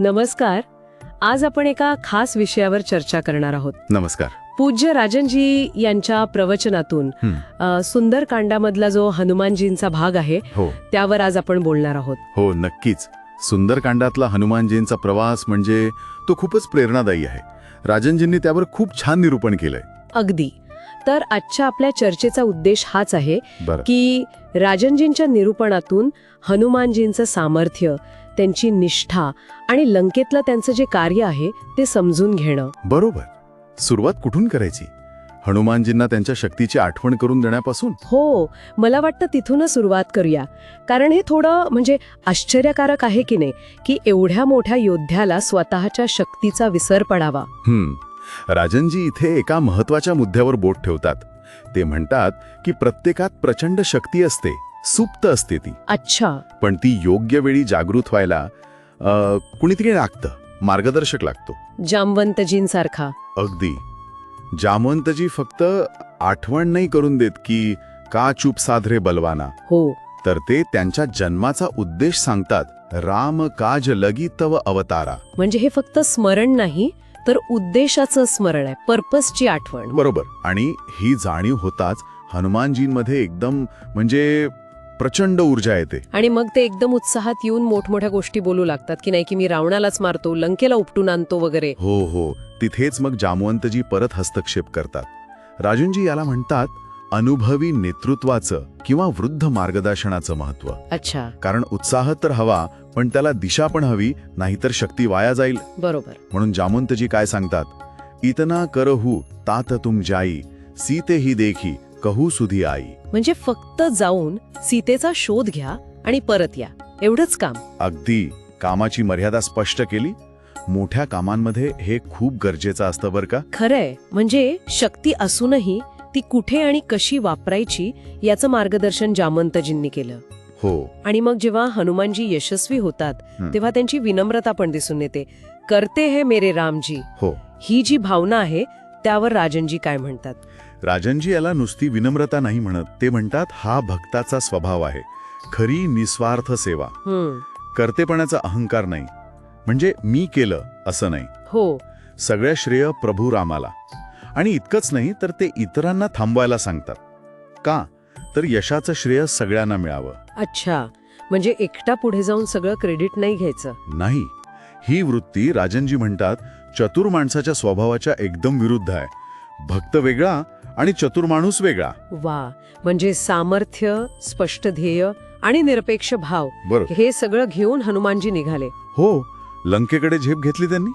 नमस्कार. आज आपण एका खास विषयावर चर्चा करणार आहोत. नमस्कार. पूज्य राजनजी यांच्या प्रवचनातून सुंदरकांडामधला जो हनुमानजींचा भाग आहे हो. त्यावर आज आपण बोलणार आहोत. हो नक्कीच. सुंदरकांडातला हनुमानजींचा प्रवास म्हणजे तो खूपच प्रेरणादायी आहे. राजनजींनी त्यावर खूप छान निरूपण केलंय. अगदी. तर आजच्या आपल्या चर्चेचा उद्देश हाच आहे की राजनजींच्या निरूपणातून हनुमानजींचं सामर्थ्य त्यांची निष्ठा आणि लंकेतलं त्यांचं जे कार्य आहे ते समजून घेणं. बरोबर. सुरुवात कुठून करायची? हनुमानजींना त्यांच्या शक्तीची आठवण करून देण्यापासून? हो मला वाटतं तिथूनच सुरुवात करूया. कारण हे थोडं म्हणजे आश्चर्यकारक आहे की नाही की एवढ्या मोठ्या योद्ध्याला स्वतःच्या शक्तीचा विसर पडावा. हम्म. राजनजी इथे एका महत्त्वाच्या मुद्द्यावर बोट ठेवतात. ते म्हणतात की प्रत्येकात प्रचंड शक्ती असते. सुप्त असते ती अच्छा. पण ती योग्य वेळी जागृत व्हायला कुणीतरी लागतं मार्गदर्शक लागतो. जामवंतजींसारखा. अगदी. जामवंतजी फक्त आठवण नाही करून देत की का चूप साधरे बलवाना? हो. तर ते त्यांच्या जन्माचा उद्देश सांगतात राम काज लगी तव अवतारा. म्हणजे हे फक्त स्मरण नाही तर उद्देशाचं स्मरण आहे पर्पजची आठवण. बरोबर. आणि ही जाणीव होताच हनुमानजींमध्ये एकदम म्हणजे प्रचंड ऊर्जा येते. आणि मग ते एकदम उत्साहात येऊन मोठमोठ्या गोष्टी बोलू लागतात की नाही की मी रावणालाच मारतो लंकेला उपटून आणतो वगैरे. हो हो. तिथेच मग जामवंतजी परत हस्तक्षेप करतात. राजूंजी याला म्हणतात अनुभवी नेतृत्वाचं किंवा वृद्ध मार्गदर्शनाचं महत्त्व अच्छा. कारण उत्साह तर हवा पण त्याला दिशा पण हवी नाहीतर शक्ती वाया जाईल. बरोबर. म्हणून जामवंतजी काय सांगतात? इतना करहू तात तुम जाई सीते ही देखी कहू सुधी आई. म्हणजे फक्त जाऊन सीतेचा शोध घ्या आणि परत या. एवढंच काम. अगदी कामाची मर्यादा स्पष्ट केली. मोठ्या कामांमध्ये हे खूप गरजेचं असतं बरं का? खरंय. म्हणजे शक्ती असूनही ती कुठे आणि कशी वापरायची याचं मार्गदर्शन जामंतजींनी केलं. हो. आणि मग जेव्हा हनुमानजी यशस्वी होतात. तेव्हा त्यांची विनम्रता पण दिसून येते. करते हे मेरे रामजी. हो. ही जी भावना आहे त्यावर राजनजी काय म्हणतात? राजनजी याला नुसती विनम्रता नाही म्हणत. ते म्हणतात हा भक्ताचा स्वभाव आहे. खरी निस्वार्थ सेवा. कर्तेपणाचा अहंकार नाही. म्हणजे मी केलं असं नाही. हो. सगळ्या श्रेय प्रभू रामाला. आणि इतकंच नाही तर ते इतरांना थांबवायला सांगतात. का? तर यशाचं श्रेय सगळ्यांना मिळावं. अच्छा. म्हणजे एकटा पुढे जाऊन सगळं क्रेडिट नाही घ्यायचं? नाही. ही वृत्ती राजनजी म्हणतात चतुर माणसाच्या स्वभावाच्या एकदम विरुद्ध आहे. भक्त वेगळा आणि चतुर माणूस वेगळा. वा म्हणजे सामर्थ्य स्पष्ट ध्येय आणि निरपेक्ष भाव हे सगळं घेऊन हनुमानजी निघाले. हो लंकेकडे झेप घेतली त्यांनी?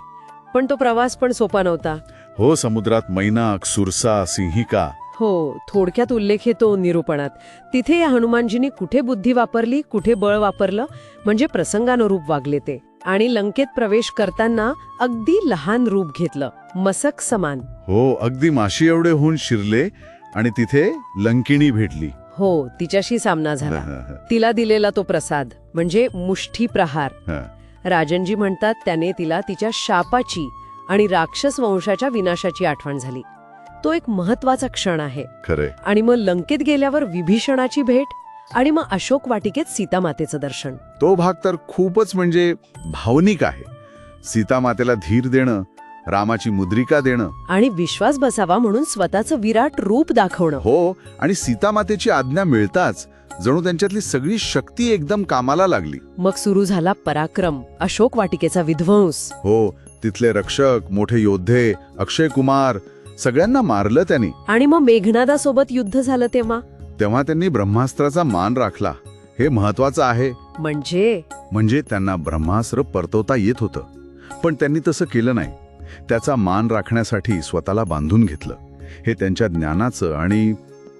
पण तो प्रवास पण सोपा नव्हता. हो समुद्रात मैनाक सुरसा सिंहिका. हो थोडक्यात उल्लेख येतो निरूपणात. तिथे या हनुमानजींनी कुठे बुद्धी वापरली कुठे बळ वापरलं म्हणजे प्रसंगानुरूप वागले ते. आणि लंकेत प्रवेश करताना अगदी लहान रूप घेतलं मसक समान. हो अगदी माशी एवढे होऊन शिरले आणि तिथे लंकिणी भेटली. हो तिच्याशी सामना झाला. तिला दिलेला तो प्रसाद म्हणजे मुष्ठी प्रहार. राजनजी म्हणतात त्याने तिला तिच्या शापाची आणि राक्षस वंशाच्या विनाशाची आठवण झाली. तो एक महत्त्वाचा क्षण आहे. खरे आणि मग लंकेत गेल्यावर विभीषणाची भेट आणि मग अशोक वाटिकेत सीतामातेचं दर्शन. तो भाग तर खूपच म्हणजे भावनिक आहे. सीतामातेला धीर देणं रामाची मुद्रिका देणं. आणि विश्वास बसावा म्हणून स्वतःचं विराट रूप दाखवणं. हो आणि सीतामातेची आज्ञा मिळताच जणू त्यांच्यातली सगळी शक्ती एकदम कामाला लागली. मग सुरू झाला पराक्रम अशोक वाटिकेचा विध्वंस. हो तिथले रक्षक मोठे योद्धे अक्षय कुमार सगळ्यांना मारलं त्यांनी. आणि मग मेघनादासोबत युद्ध झालं तेव्हा? तेव्हा त्यांनी ब्रह्मास्त्राचा मान राखला. हे महत्वाचं आहे. म्हणजे? म्हणजे त्यांना ब्रह्मास्त्र परतवता येत होतं. पण त्यांनी तसं केलं नाही. त्याचा मान राखण्यासाठी स्वतःला बांधून घेतलं. हे त्यांच्या ज्ञानाचं आणि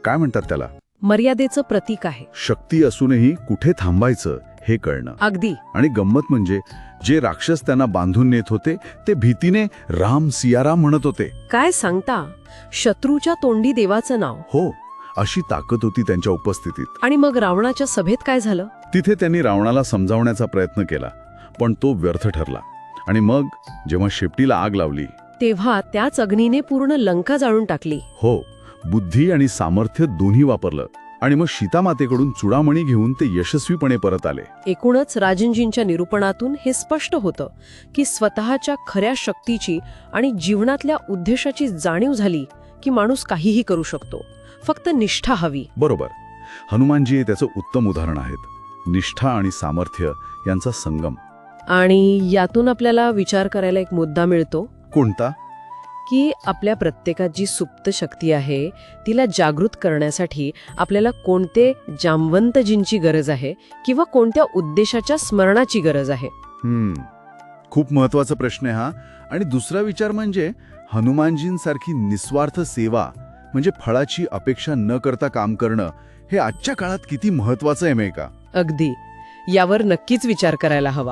काय म्हणतात त्याला? मर्यादेचं प्रतीक आहे. शक्ती असूनही कुठे थांबायचं हे कळणं. अगदी. आणि गंमत म्हणजे जे राक्षस त्यांना बांधून नेत होते ते भीतीने राम सियाराम म्हणत होते. काय सांगता? शत्रूच्या तोंडी देवाचं नाव. हो. अशी ताकद होती त्यांच्या उपस्थितीत. आणि मग रावणाच्या सभेत काय झालं? तिथे त्यांनी रावणाला समजावण्याचा प्रयत्न केला पण तो व्यर्थ ठरला. आणि मग जेव्हा शेपटीला आग लावली. तेव्हा त्याच अग्नीने पूर्ण लंका जाळून टाकली. हो बुद्धी आणि सामर्थ्य दोन्ही वापरलं. आणि मग सीतामातेकडून चुडामणी घेऊन ते यशस्वीपणे परत आले. एकूणच राजनजींच्या निरूपणातून हे स्पष्ट होतं की स्वतःच्या खऱ्या शक्तीची आणि जीवनातल्या उद्देशाची जाणीव झाली की माणूस काहीही करू शकतो. फक्त निष्ठा हवी. बरोबर. हनुमानजी हे त्याचं उत्तम उदाहरण आहेत. निष्ठा आणि सामर्थ्य यांचा संगम. आणि यातून आपल्याला विचार करायला एक मुद्दा मिळतो. कोणता? की आपल्या प्रत्येकात जी सुप्त शक्ती आहे तिला जागृत करण्यासाठी आपल्याला कोणते जामवंतजींची गरज आहे किंवा कोणत्या उद्देशाच्या स्मरणाची गरज आहे? खूप महत्त्वाचा प्रश्न आहे हा. आणि दुसरा विचार म्हणजे हनुमानजींसारखी निस्वार्थ सेवा म्हणजे फळाची अपेक्षा न करता काम करणं हे आजच्या काळात किती महत्वाचं आहे माहिती का? अगदी. यावर नक्कीच विचार करायला हवा.